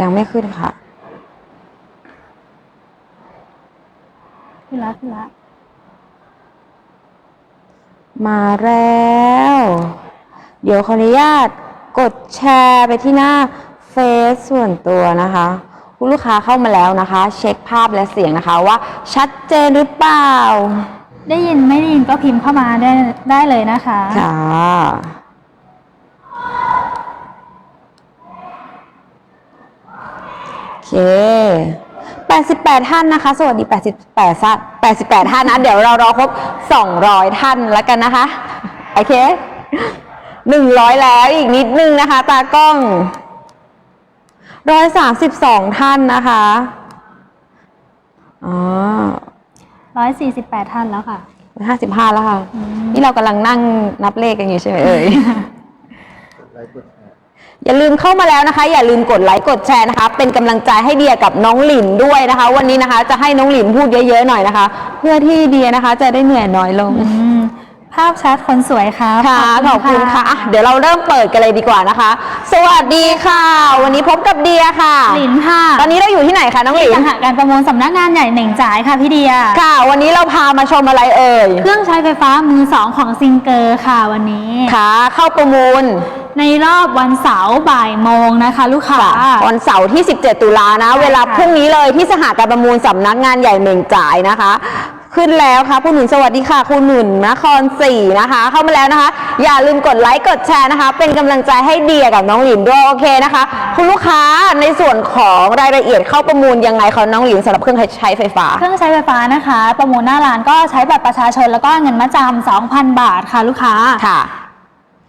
ยังไม่ขึ้นค่ะ ขึ้นละขึ้นละมาแล้ว เดี๋ยวขออนุญาตกดแชร์ไปที่หน้าเฟซส่วนตัวนะคะ คุณลูกค้าเข้ามาแล้วนะคะ เช็คภาพและเสียงนะคะว่าชัดเจนหรือเปล่า ได้ยินไม่ได้ยินก็พิมพ์เข้ามาได้ได้เลยนะคะ ค่ะ โอ เค88 ท่านนะคะ สวัสดี 88ท่าน88 ท่านนะ เดี๋ยวเรารอครบ 200 ท่านแล้วกันนะคะ โอเค 100 แล้วอีกนิดนึงนะคะ ตากล้อง 132 ท่านนะคะอ๋อ148ท่านแล้วค่ะห้าสิบห้าแล้วค่ะอืมนี่เรากำลังนั่งนับเลขกันอยู่ใช่ไหมเอ่ยไลค์กดแชร์ อย่าลืมเข้ามาแล้วนะคะ อย่าลืมกดไลค์กดแชร์นะคะ เป็นกำลังใจให้เดียกับน้องหลินด้วยนะคะ วันนี้นะคะ จะให้น้องหลินพูดเยอะๆหน่อยนะคะ เพื่อที่เดียนะคะ จะได้เหนื่อยน้อยลง ภาพชัดคนสวยครับ ค่ะขอบคุณค่ะอะ เดี๋ยวเราเริ่มเปิดกันเลยดีกว่านะคะ สวัสดีค่ะ วันนี้พบกับเดียค่ะ หลินค่ะตอนนี้เราอยู่ที่ไหนคะน้องหลิที่นสหการประมูลสำนักงานใหญ่เหน่งจ่ายค่ะพี่เดีย ค่ะ วันนี้เราพามาชมอะไรเอ่ย เครื่องใช้ไฟฟ้ามือสองของซิงเกอร์ค่ะวันนี้ ค่ะ เข้าประมูลในรอบวันเสาร์บ่ายโมงนะคะ ลูกค้า วันเสาร์ที่ 17 ตุลานะ เวลาพรุ่งนี้เลยที่สหการประมูลสำนักงานใหญ่เหม่งจ่ายนะคะ ขึ้นแล้วค่ะคุณหนุนสวัสดีค่ะคุณหนุนนครศรีนะคะ เข้ามาแล้วนะคะ อย่าลืมกดไลค์กดแชร์นะคะ เป็นกำลังใจให้เดียกับน้องหลินด้วยโอเคนะคะ คุณลูกค้าในส่วนของรายละเอียดเข้าประมูลยังไงคะน้องหลินสำหรับเครื่องใช้ไฟฟ้า เครื่องใช้ไฟฟ้านะคะ ประมูลหน้าร้านก็ใช้บัตรประชาชนแล้วก็เงินมาจำ2,000 บาทค่ะลูกค้าค่ะ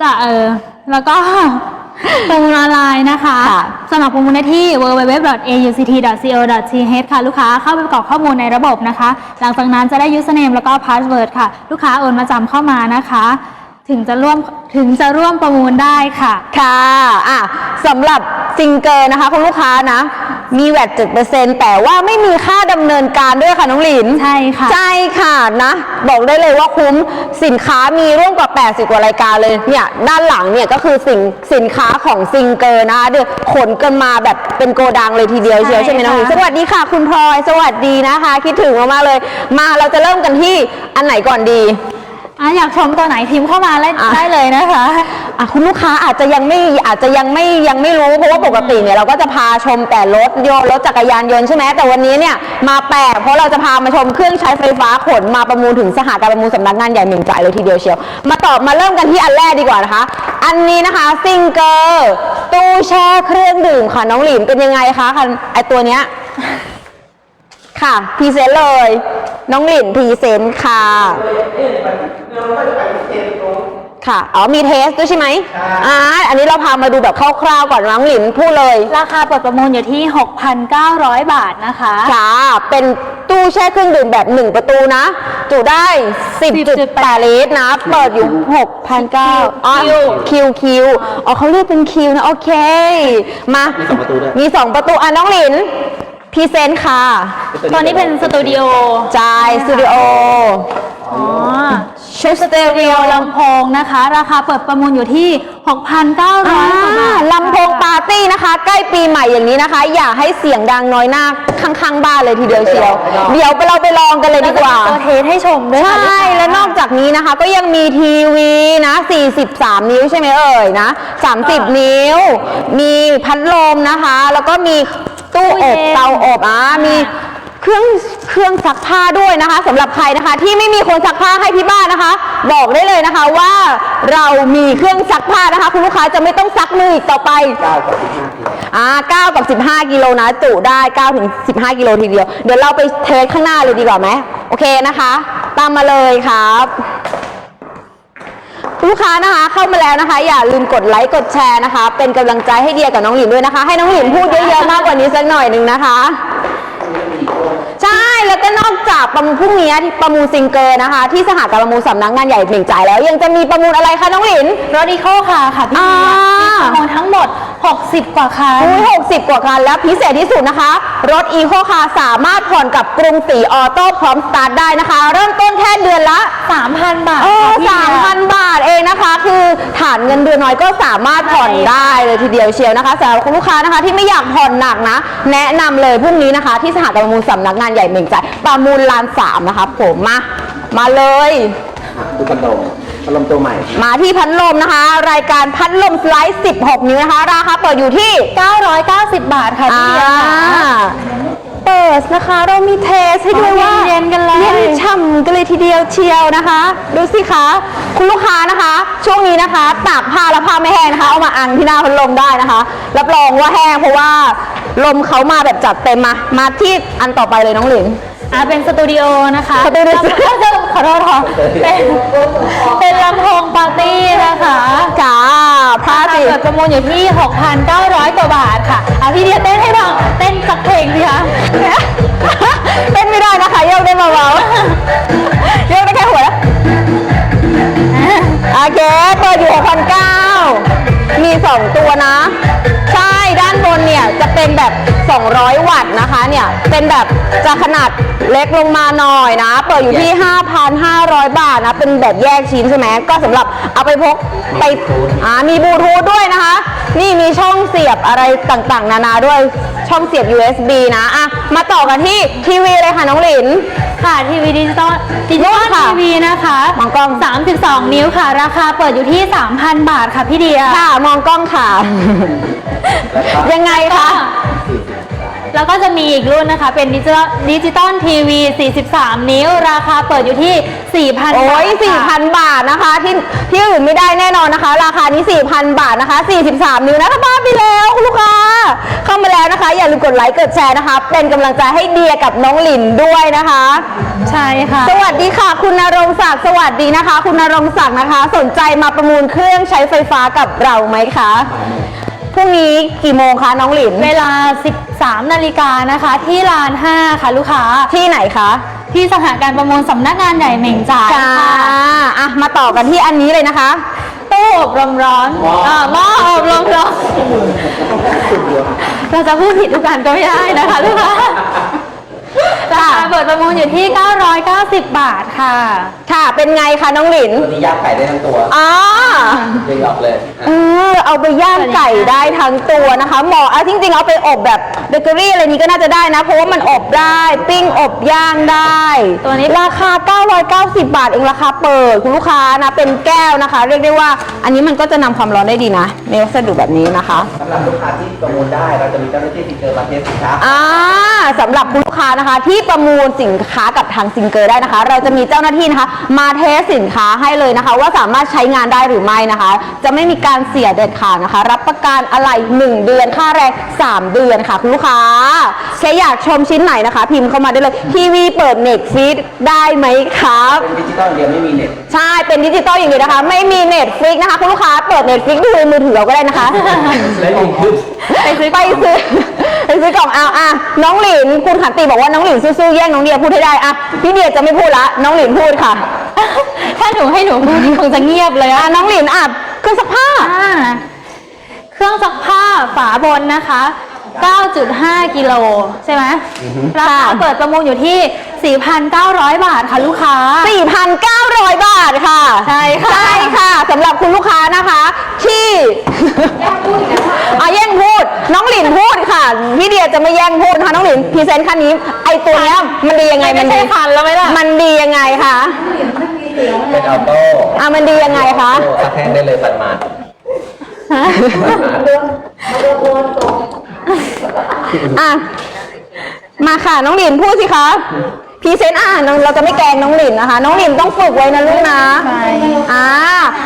จะเออแล้วก็ ประมูลออนไลน์นะคะค่ะสมัครประมูลได้ที่ www.auct.co.th ค่ะ ลูกค้าเข้าไปกรอกข้อมูลในระบบนะคะ หลังจากนั้นจะได้ username แล้วก็ password ค่ะ ลูกค้าโอนมาจำเข้ามานะคะ ถึงจะร่วมถึงจะร่วมประมูลได้ค่ะ ค่ะอะสำหรับซิงเกิลนะคะคุณลูกค้านะ มีแวด7%แต่ว่าไม่มีค่าดำเนินการด้วยค่ะน้องหลิน ใช่ค่ะ ใช่ค่ะนะ บอกได้เลยว่าคุ้มสินค้ามีร่วมกว่า 80 กว่ารายการเลยเนี่ยด้านหลังเนี่ยก็คือสินสินค้าของซิงเกิลนะคะเดี๋ยวขนกันมาแบบเป็นโกดังเลยทีเดียวเชียวใช่ใช่ไหมน้องหลินค่ะสวัสดีค่ะ คุณพลอยสวัสดีนะคะ คิดถึงมากๆเลย มาเราจะเริ่มกันที่อันไหนก่อนดี อะอยากชมตัวไหนพิมพ์เข้ามาได้อะ ได้เลยนะคะอะคุณลูกค้าอาจจะยังไม่อาจจะยังไม่ยังไม่รู้เพราะว่าปกติเนี่ยเราก็จะพาชมแต่รถยนต์รถจักรยานยนต์ใช่ไหมแต่วันนี้เนี่ยมาแปลกเพราะเราจะพามาชมเครื่องใช้ไฟฟ้าขนมาประมูลถึงสหการประมูลสำนักงานใหญ่เหม่งจ่ายเลยทีเดียวเชียว มาตอบมาเริ่มกันที่อันแรกดีกว่านะคะ อันนี้นะคะซิงเกอร์ตู้แช่เครื่องดื่มค่ะน้องหลินเป็นยังไงคะคันไอตัวเนี้ย ค่ะพรีเซนต์เลย น้องหลินพรีเซนต์ค่ะ ค่ะ อ๋อ มีเทสด้วยใช่ไหมอ่า อันนี้เราพามาดูแบบคร่าวๆก่อนน้องหลินพูดเลย ราคาเปิดประมูลอยู่ที่ 6,900 บาทนะคะค่ะ เป็นตู้แช่เครื่องดื่มแบบ 1 ประตูนะ จุได้ 10.8 ลิตรนะ เปิดอยู่ 6,900อ๋อคิวคิวอ๋อเขาเรียกเป็นคิวนะ โอเค มา มีสองประตูด้วย มี 2 ประตู อะ น้องหลินพรีเซนต์ค่ะ ตอนนี้เป็นสตูดิโอจ่ายสตูดิโอ อ๋อ ชุดสเตอริโอลำโพงนะคะ ราคาเปิดประมูลอยู่ที่ 6,900กว่าบาทลำโพงปาร์ตี้นะคะ ใกล้ปีใหม่อย่างนี้นะคะ อย่าให้เสียงดังน้อยหน้าข้างๆบ้านเลยทีเดียวเชียว เดี๋ยวเราไปลองกันเลยดีกว่า ตัวเทสให้ชมด้วยค่ะใช่และนอกจากนี้นะคะก็ยังมีทีวีนะ 43 นิ้วใช่ไหมเอ่ยนะ 30 นิ้ว มีพัดลมนะคะ แล้วก็มีตู้อบเตาอบอะมี เครื่องเครื่องซักผ้าด้วยนะคะสำหรับใครนะคะ ที่ไม่มีคนซักผ้าให้ที่บ้านนะคะ บอกได้เลยนะคะว่าเรามีเครื่องซักผ้านะคะ คุณลูกค้าจะไม่ต้องซักมืออีกต่อไปเก้ากับสิบห้าทีอ่า9กับ 15 กิโลนะ จุได้9ถึง15 กิโลทีเดียว เดี๋ยวเราไปเทสข้างหน้าเลยดีกว่าไหมโอเคนะคะ ตามมาเลยครับลูกค้านะคะเข้ามาแล้วนะคะ อย่าลืมกดไลค์กดแชร์นะคะ เป็นกำลังใจให้เดียกับน้องหลินด้วยนะคะ ให้น้องหลินพูดเยอะๆมากกว่านี้สักหน่อยหนึ่งนะคะ ใช่แล้วก็นอกจากประมูลพรุ่งนี้ที่ประมูลซิงเกิลนะคะ ที่สหการประมูลสำนักงานใหญ่เหม่งจ่ายแล้ว ยังจะมีประมูลอะไรคะน้องหลินรถอีโคค่ะค่ะพี่อ่า มีประมูลทั้งหมด 60 กว่าคัน อุ้ย60 กว่าคัน แล้วพิเศษที่สุดนะคะ รถอีโคคาสามารถผ่อนกับกรุงศรีออโต้พร้อมสตาร์ทได้นะคะ เริ่มต้นแค่เดือนละ 3,000 บาทโอ้ค่ะพี่สามพันบาทเองนะคะ คือฐานเงินเดือนน้อยก็สามารถผ่อนได้เลยทีเดียวเชียวนะคะสำหรับคุณลูกค้านะคะที่ไม่อยากผ่อนหนักนะ แนะนำเลยพรุ่งนี้นะคะ ที่สหการประมูลสำนักงานใหญ่เหม่งจ่ายประมูลลานสามนะคะผมมามาเลย ดูพัดลม พัดลมตัวใหม่ มาที่พัดลมนะคะ รายการพัดลมสไลด์ 16 นิ้วนะคะ ราคาเปิดอยู่ที่ 990 บาทค่ะพี่เดียค่ะอ่าเปิดนะคะ เรามีเทสให้ด้วยว่าเย็นๆกันเลยเย็นฉ่ำกันเลยทีเดียวเชียวนะคะ ดูสิคะ คุณลูกค้านะคะ ช่วงนี้นะคะตากผ้าแล้วผ้าไม่แห้งนะคะ เอามาอังที่หน้าพัดลมได้นะคะ รับรองว่าแห้งเพราะว่าลมเขามาแบบจัดเต็มมา มาที่อันต่อไปเลยน้องหลิน อ่าเป็นสตูดิโอนะคะสตูดิโอขอโทษค่ะเป็นเป็นลำโพงปาร์ตี้นะคะจ้าผ้าราคาสิเปิดประมูลอยู่ที่ 6,900 กว่าบาทค่ะอะพี่เดียเต้นให้ฟังเต้นสักเพลงสิคะเต้นไม่ได้นะคะโยกได้เบาๆโยกได้แค่หัวแล้วโอเคเปิดอยู่6,900มี 2 ตัวนะ ใช่ด้านบนเนี่ยจะเป็นแบบ 200วัตต์นะคะ เนี่ยเป็นแบบจะขนาดเล็กลงมาหน่อยนะ เปิดอยู่ที่ 5,500 บาทนะ เป็นแบบแยกชิ้นใช่ไหมก็สำหรับเอาไปพกไปอ่ามีบลูทูธด้วยนะคะ นี่มีช่องเสียบอะไรต่างๆ นานาด้วยช่องเสียบ USB นะอะมาต่อกันที่ทีวีเลยค่ะน้องหลิน ค่ะทีวีดิจิตอลดิจิตอลค่ะทีวีนะคะมองกล้อง 32 นิ้วค่ะ ราคาเปิดอยู่ที่ 3,000 บาทค่ะพี่เดียค่ะ มองกล้องค่ะ ยังไงคะ แล้วก็จะมีอีกรุ่นนะคะ เป็นดิจิตอลดิจิตอลทีวี 43 นิ้ว ราคาเปิดอยู่ที่ 4,000 โอ้บาทยค่ะ 4,000 บาทนะคะ ที่ที่อื่นไม่ได้แน่นอนนะคะ ราคานี้ 4,000 บาทนะคะ 43 นิ้วนะคะบ้านไปแล้วคุณลูกค้า เข้ามาแล้วนะคะ อย่าลืมกดไลค์ กดแชร์นะคะ เป็นกำลังใจให้เดียกับน้องหลินด้วยนะคะ ใช่ค่ะ สวัสดีค่ะ คุณนรงศักดิ์สวัสดีนะคะ คุณนรงศักดิ์นะคะ สนใจมาประมูลเครื่องใช้ไฟฟ้ากับเราไหมคะพรุ่งนี้กี่โมงคะน้องหลิน เวลา 13 นาฬิกานะคะ ที่ลาน 5 ค่ะลูกค้า ที่ไหนคะ ที่สหการประมูลสำนักงานใหญ่เหม่งจ่ายจ้าค่ะ อะ มาต่อกันที่อันนี้เลยนะคะ ตู้อบลมร้อนอ่าหม้ออบลมร้อน เราจะพูดผิดทุกการก็ไม่ได้นะคะลูกค้ารา คาเปิดประมูลอยู่ที่ 990 บาทค่ะ ค่ะเป็นไงคะน้องหลินตัวนี้ย่างไก่ได้ทั้งตัวอ๋อเรียกออกเลยเออเอาไปย่างไก่ได้ทั้งตัวนะคะเหมาะอะจริง ๆ เอาไปอบแบบเบเกอรี่อะไรนี้ก็น่าจะได้นะ เพราะว่ามันอบได้ปิ้งอบย่างได้ ตัวนี้ราคา 990 บาทเองราคาเปิดคุณลูกค้านะเป็นแก้วนะคะ เรียกได้ว่า อันนี้มันก็จะนำความร้อนได้ดีนะในวัสดุแบบนี้นะคะสำหรับลูกค้าที่ประมูลได้เราจะมีเจ้าหน้าที่ที่เจอมาเทสสินค้าอ่าสำหรับคุณลูกค้านะคะที่ประมูลสินค้ากับทางซิงเกอร์ได้นะคะ เราจะมีเจ้าหน้าที่นะคะ มาเทสสินค้าให้เลยนะคะ ว่าสามารถใช้งานได้หรือไม่นะคะ จะไม่มีการเสียเด็ดขาดนะคะ รับประกันอะไร 1 เดือนค่าแรง 3 เดือนค่ะคุณลูกค้าแค่อยากชมชิ้นไหนนะคะ พิมพ์เข้ามาได้เลยทีวีเปิดเน็ตฟีดได้ไหมครับเป็นดิจิตอลเดียวไม่มีเน็ตใช่เป็นดิจิตอลอย่างเดียวนะคะ ไม่มีเน็ตฟิกนะคะคุณลูกค้าเปิดเน็ตฟิกดูในมือถือเราก็ได้นะคะ และยิ่งขึ้น ไปซื้อไปซื้อ ไปซื้อกล่องเอาอะน้องหลินคุณขันติบอกว่าน้องหลินสู้ๆแย่งน้องเดียพูดให้ได้อะพี่เดียจะไม่พูดละน้องหลินพูดค่ะ ถ้าหนูให้หนูพูดคงจะเงียบเลยอะอะน้องหลินอะเครื่องซักผ้า อ่าเครื่องซักผ้าฝาบนนะคะ 9.5 กิโลใช่ไหมราคาเปิดประมูลอยู่ที่ 4,900 บาทค่ะลูกค้า 4,900 บาทค่ะ ใช่ค่ะ ใช่ค่ะสำหรับคุณลูกค้านะคะ ที่อะแย่งพูด น้องหลินพูดค่ะพี่เดีย จะไม่แย่งพูดนะคะน้องหลินพรีเซนต์คันนี้ ไอตัวเนี้ยมันดียังไงไม่มันใช่ดีพันแล้วไหมล่ะ มันดียังไงคะเป็นออโต้อะมันดียังไงคะโอ้ซักแห้งได้เลยปัดมาดปัดมาดอะมาค่ะน้องหลินพูดสิคะ พรีเซนต์อ่านเราจะไม่แกล้งน้องหลินนะคะ น้องหลินต้องฝึกไว้นะลูกนะใช่อ่า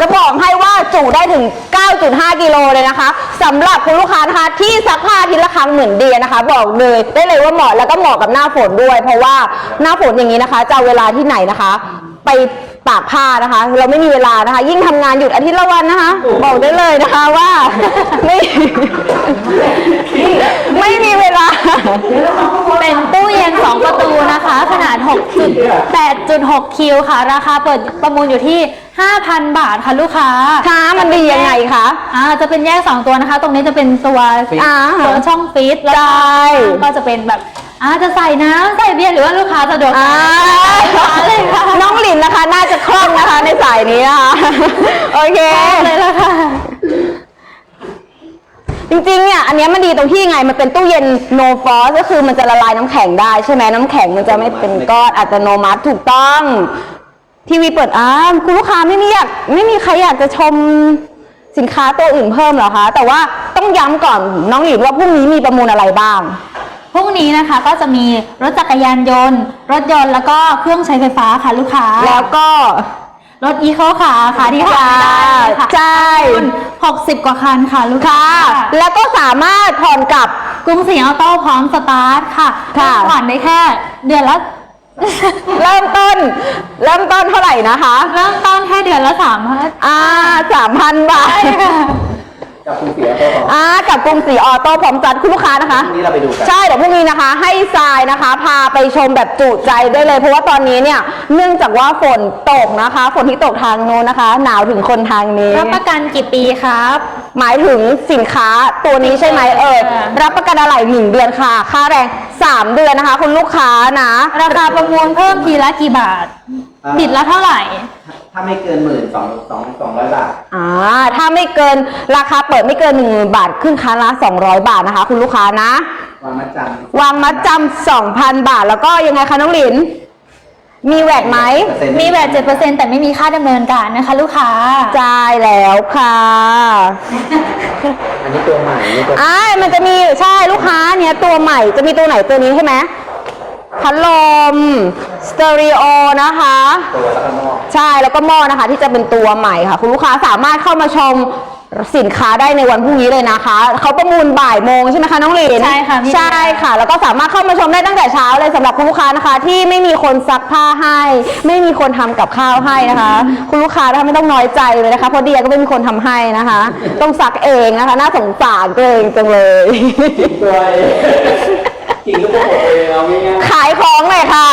จะบอกให้ว่าจุได้ถึง 9.5 กิโลเลยนะคะสำหรับคุณลูกค้านะคะที่ซักผ้าอาทีละครั้งเหมือนเดียนะคะ บอกเลยได้เลยว่าเหมาะแล้วก็เหมาะกับหน้าฝนด้วย เพราะว่าหน้าฝนอย่างนี้นะคะจะเอาเวลาที่ไหนนะคะ ไปตากผ้านะคะ เราไม่มีเวลานะคะ ยิ่งทำงานหยุดอาทิตย์ละวันนะคะ บอกได้เลยนะคะว่า ไม่ ไม่มีเวลา เป็นตู้เย็น 2 ประตูนะคะ ขนาด 6.8.6 คิวค่ะ ราคาเปิดประมูลอยู่ที่ 5,000 บาทค่ะลูกค้าค้ามันดียังไงคะอ่าจะเป็นแยก 2 ตัวนะคะ ตรงนี้จะเป็นตัวอ่าตัวช่องฟีดแล้วก็ใช่ก็จะเป็นแบบอาจะใส่น้ำใส่เบียร์หรือว่าลูกค้าสะดวกอ่าเลยค่ะน้องหลินนะคะ น่าจะคล่องนะคะในสายนี้นะคะโอเคเลยละค่ะ จริงๆ เนี่ย อันเนี้ยมันดีตรงที่ไง มันเป็นตู้เย็น no frost ก็คือมันจะละลายน้ำแข็งได้ใช่ไหมน้ำแข็งมันจะไม่เป็นก้อนอัตโนมัติถูกต้อง ทีวีเปิดอ่าคุณลูกค้าไม่มีอยากไม่มีใครอยากจะชมสินค้าตัวอื่นเพิ่มเหรอคะ แต่ว่าต้องย้ำก่อนน้องหลินว่าพรุ่งนี้มีประมูลอะไรบ้าง พรุ่งนี้นะคะก็จะมีรถจักรยานยนต์ รถยนต์แล้วก็เครื่องใช้ไฟฟ้าค่ะลูกค้า แล้วก็ รถอีโคค่ะค่ะที่ขาดไม่ได้เลยค่ะใช่หกสิบกว่าคันค่ะลูกค้าค่ะแล้วก็สามารถผ่อนกับกรุงศรีออโต้พร้อมสตาร์ทค่ะค่ะผ่อนได้แค่ เดือนละเริ่มต้น เริ่มต้นเท่าไหร่นะคะ เริ่มต้นแค่เดือนละสามพันอ่าสามพันบาท กับคุณเสียตัวของ อ่ากับกรุงศรีออโต้พร้อมจัดคุณลูกค้านะคะพรุ่งนี้เราไปดูกันใช่เดี๋ยวพรุ่งนี้นะคะ ให้ทรายนะคะ พาไปชมแบบจุใจได้เลย เพราะว่าตอนนี้เนี่ยเนื่องจากว่าฝนตกนะคะ ฝนที่ตกทางโน้นนะคะ หนาวถึงคนทางนี้ รับประกันกี่ปีครับ หมายถึงสินค้าตัวนี้ใช่ไหมเอ่ยค่ะ รับประกันอะไรหนึ่งเดือนค่ะ ค่าแรงสามเดือนนะคะ คุณลูกค้านะ ราคาประมูลเพิ่มทีละกี่บาท อ่าบิดละเท่าไหร่ ถ้าไม่เกินหมื่นสองสองสองร้อยบาท อ่าถ้าไม่เกินราคาเปิดไม่เกินหนึ่งบาทครึ่งคันละ 200 บาทนะคะ คุณลูกค้านะ วางมัดจำวางมัดจำ2,000 บาท แล้วก็ยังไงคะน้องหลิน มีแวดไหมมีแวดเจ็ดเปอร์เซ็นต์แต่ไม่มีค่าดำเนินการนะคะ ลูกค้า จ่ายแล้วค่ะอันนี้ตัวใหม่นี่ตัวอ่ามันจะมีใช่ลูกค้าเนี่ยตัวใหม่จะมีตัวไหนตัวนี้ใช่ไหม พัดลมสเตอริโอนะคะ ตัวแล้วก็หม้อใช่แล้วก็หม้อนะคะที่จะเป็นตัวใหม่ค่ะ คุณลูกค้าสามารถเข้ามาชมสินค้าได้ในวันพรุ่งนี้เลยนะคะเขาประมูลบ่ายโมงใช่ไหมคะน้องหลินใช่ค่ะพี่ ใช่ค่ะ แล้วก็สามารถเข้ามาชมได้ตั้งแต่เช้าเลยสำหรับคุณลูกค้านะคะ ที่ไม่มีคนซักผ้าให้ ไม่มีคนทำกับข้าวให้นะคะ คุณลูกค้านะคะไม่ต้องน้อยใจเลยนะคะเพราะเดียก็ไม่มีคนทำให้นะคะ ต้องซักเองนะคะ น่าสงสารตัวเองจังเลย ตัวเอง กินลูกโป่งเองเอาง่ายขายของหน่อยค่ะ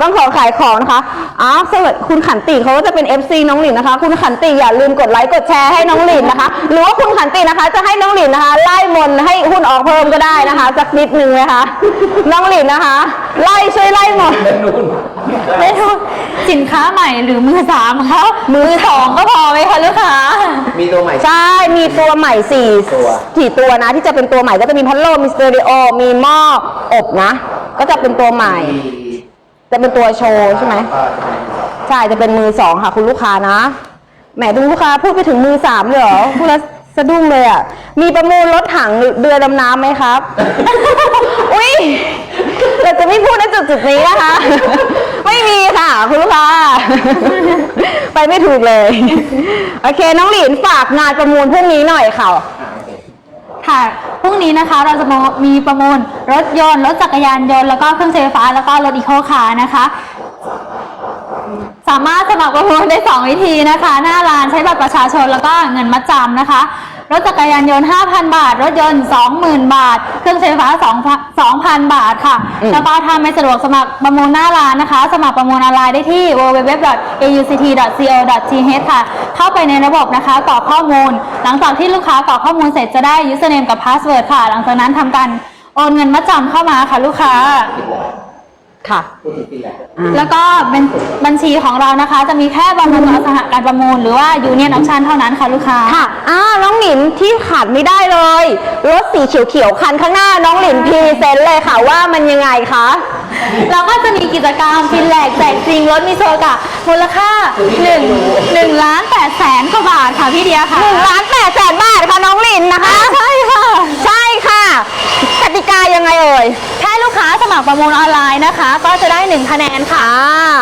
ต้องขอขายของนะคะอ้าวสวัสดีคุณขันติเขาก็จะเป็น FC น้องหลินนะคะ คุณขันติอย่าลืมกดไลค์กดแชร์ให้น้องหลินนะคะ หรือว่าคุณขันตินะคะ จะให้น้องหลินนะคะ ไล่มนต์ให้หุ้นออกเพิ่มก็ได้นะคะ สักนิดนึงนะคะ น้องหลินนะคะ ไล่ช่วยไล่มนต์ ๆเป็นนู่น ไม่รู้สินค้าใหม่หรือมือสามคะมือสองก็พอไหมคะลูกค้า มีตัวใหม่ ใช่ มีตัวใหม่สี่ตัว สี่ตัวนะ ที่จะเป็นตัวใหม่ก็จะมีพัดลมมีสเตอริโอ มีหม้ออบนะ ก็จะเป็นตัวใหม่ จะเป็นตัวโชว์ใช่ไหมก็จะเป็นสองใช่ จะเป็นมือสองค่ะ คุณลูกค้านะ แหมดูลูกค้าพูดไปถึงมือสามเลยเหรอพูดแล้วสะดุ้งเลยอะ มีประมูลรถถังเรือดำน้ำไหมครับ อุ้ยเราจะไม่พูดในจุดจุดๆนี้นะคะ ไม่มีค่ะคุณลูกค้า ไปไม่ถูกเลย โอเค น้องหลินฝากงานประมูลพรุ่งนี้หน่อยค่ะ ค่ะพรุ่งนี้นะคะเราจะมีประมูลรถยนต์ รถจักรยานยนต์แล้วก็เครื่องใช้ไฟฟ้าแล้วก็รถอีโคคาร์นะคะ สามารถสมัครประมูลได้ 2 วิธีนะคะ หน้าร้านใช้บัตรประชาชนแล้วก็เงินมัดจำนะคะ รถจักรยานยนต์ 5,000 บาท รถยนต์ 20,000 บาท รื่องใช้ไฟฟ้า2,000 บาทค่ะอืมแล้วก็ถ้าไม่สะดวกสมัครประมูลหน้าร้านนะคะ สมัครประมูลออนไลน์ได้ที่ www.auct.co.th ค่ะ เข้าไปในระบบนะคะกรอกข้อมูล หลังจากที่ลูกค้ากรอกข้อมูลเสร็จจะได้ username กับ password ค่ะ หลังจากนั้นทำการโอนเงินมัดจำเข้ามาค่ะลูกค้า ค่ะพูดถึงปีแหละแล้วก็เป็นบัญชีของเรานะคะ จะมีแค่บำรุงอสหการประมูล หรือว่า Union Option เท่านั้นค่ะลูกค้า ค่ะอ่าน้องหลินที่ขาดไม่ได้เลย รถสีเขียวๆคันข้างหน้าน้องหลินพรีเซนต์เลยค่ะว่ามันยังไงคะ เราก็จะมีกิจกรรมฟินแลกแจกจริงรถมิโซกะมูลค่า1 1ล้าน8แสนกว่าบาทค่ะพี่เดียค่ะหนึ่งล้านแปดแสนบาทค่ะน้องหลินนะคะ ใช่ค่ะ ใช่ค่ะกติกายังไงเอ่ยแค่ลูกค้าสมัครประมูลออนไลน์นะคะ ก็จะได้ 1 คะแนนค่ะอ่า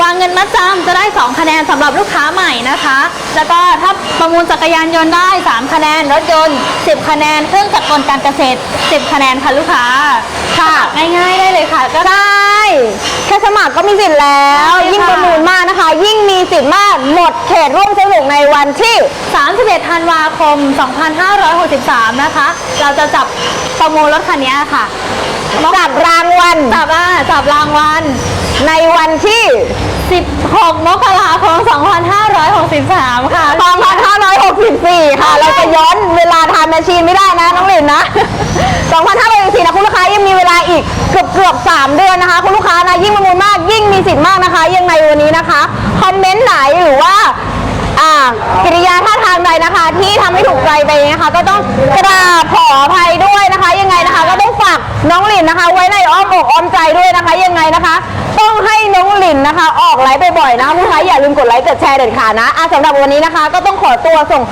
วางเงินมัดจำจะได้ 2 คะแนนสำหรับลูกค้าใหม่นะคะ แล้วก็ถ้าประมูลจักรยานยนต์ได้ 3 คะแนน รถยนต์ 10 คะแนน เครื่องจักรกลการเกษตร 10 คะแนนค่ะลูกค้า ค่ะ ง่ายๆได้เลยค่ะก็ ใช่แค่สมัครก็มีสิทธิ์แล้ว ใช่ค่ะ ยิ่งประมูลมากนะคะ ยิ่งมีสิทธิ์มากหมดเขตร่วมสนุกในวันที่ 31ธันวาคม 2563 นะคะ เราจะจับประมูลรถคันนี้ค่ะ จับรางวัลจับอ่าจับรางวัล ในวันที่ 16 มกราคม 2563 ค่ะ 2564 ค่ะ เราจะย้อนเวลาทานแมชชีนไม่ได้นะ น้องหลินนะ 2,500นะคุณลูกค้ายังมีเวลาอีกเกือบเกือบๆ3เดือนนะคะ คุณลูกค้านะยิ่งประมูลมากยิ่งมีสิทธิ์มากนะคะ ยังไงวันนี้นะคะ คอมเมนต์ไหนหรือว่า อ่ากิริยาท่าทางใดนะคะ ที่ทำให้ถูกใจไปนะคะ ก็ต้องกราบขออภัยด้วยนะคะ ยังไงนะคะ ก็ต้องฝากน้องหลินนะคะ ไว้ในอ้อมอกอ้อมใจด้วยนะคะ ยังไงนะคะ ต้องให้น้องหลินนะคะ ออกไลฟ์บ่อยๆนะคะคุณลูกค้าอย่าลืมกดไลค์กดแชร์เด็ดขาดนะอะสำหรับวันนี้นะคะ ก็ต้องขอตัวส่ง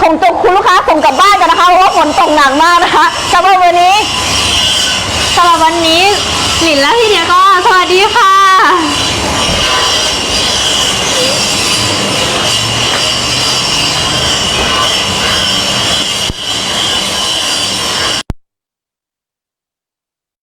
คงจะคุณลูกค้าส่งกลับบ้านกันนะคะเพราะว่าฝนตกหนักมากนะคะสำหรับวันนี้สำหรับวันนี้หลินและพี่เดียก็สวัสดีค่ะ